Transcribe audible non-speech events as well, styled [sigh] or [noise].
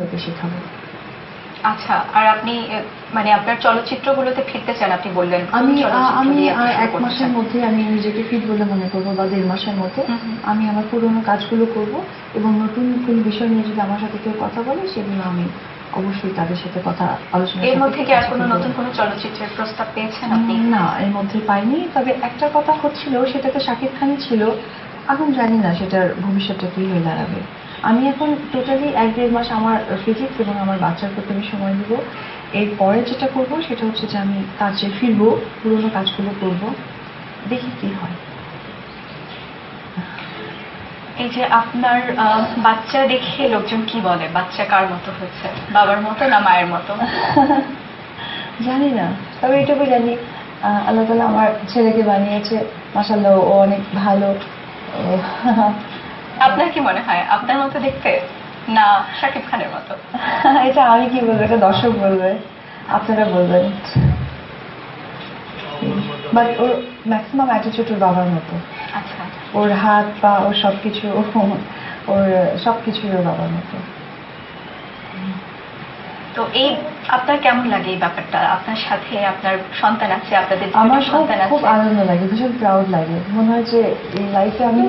ওকে শেখাবো আচ্ছা আর আপনি মানে আপনার চলচ্চিত্রগুলোতে ফিরতে চান আপনি বললেন আমি আমি এক মাসের মধ্যে আমি নিজেকে ফিট বলে মনে করব বা দেড় মাসের মধ্যে। আমি আমার পুরোনো কাজগুলো করব এবং নতুন কোন বিষয় নিয়ে যদি আমার সাথে কেউ কথা বলে সেগুলো আমি অবশ্যই তাদের সাথে কথা আলোচনা এর মধ্যে কি আর কোনো নতুন কোনো চলচ্চিত্রের প্রস্তাব পেয়েছেন আপনি? না এর মধ্যে পাইনি তবে একটা কথা হচ্ছিল সেটাতে শাকিব খানই ছিল। এখন জানি না সেটার ভবিষ্যৎটা কি হয়ে দাঁড়াবে। আমি এখন টোটালি এক দেড় মাস আমার ফিজিক্স এবং আমার বাচ্চার প্রতি আমি সময় দিব এরপরে যেটা করব সেটা হচ্ছে যে আমি কাজে ফিরবো পুরোনো কাজগুলো করব। দেখি কি হয়। এই যে আপনার বাচ্চা দেখে লোকজন কি বলে? বাচ্চা কার মতো হয়েছে? বাবার মতো না মায়ের মতো? [laughs] জানি না। তবে এটুকু জানি আল্লাহ তালা আমার ছেলেকে বানিয়েছে। মাসাল্লাহ ও অনেক ভালো। [laughs] আপনার কি মনে হয়? আপনার মতো দেখতে না শাকিব খানের মতো? [laughs] এটা আমি কি বলব? এটা দর্শক বলবে আপনারা বলবেন। বাট ওর ম্যাক্সিমাম অ্যাটিচিউড ওর বাবার মতো। আচ্ছা। ওর হাত পা ওর সব কিছু ওর সব কিছুই ওর বাবার মতো। তো এই আপনার কেমন লাগে এই ব্যাপারটা? আপনার সাথে আপনার সন্তান আছে আপনাদের আমার সন্তান খুব আনন্দ লাগে ভীষণ প্রাউড লাগে। মনে হয় যে এই লাইফে আমি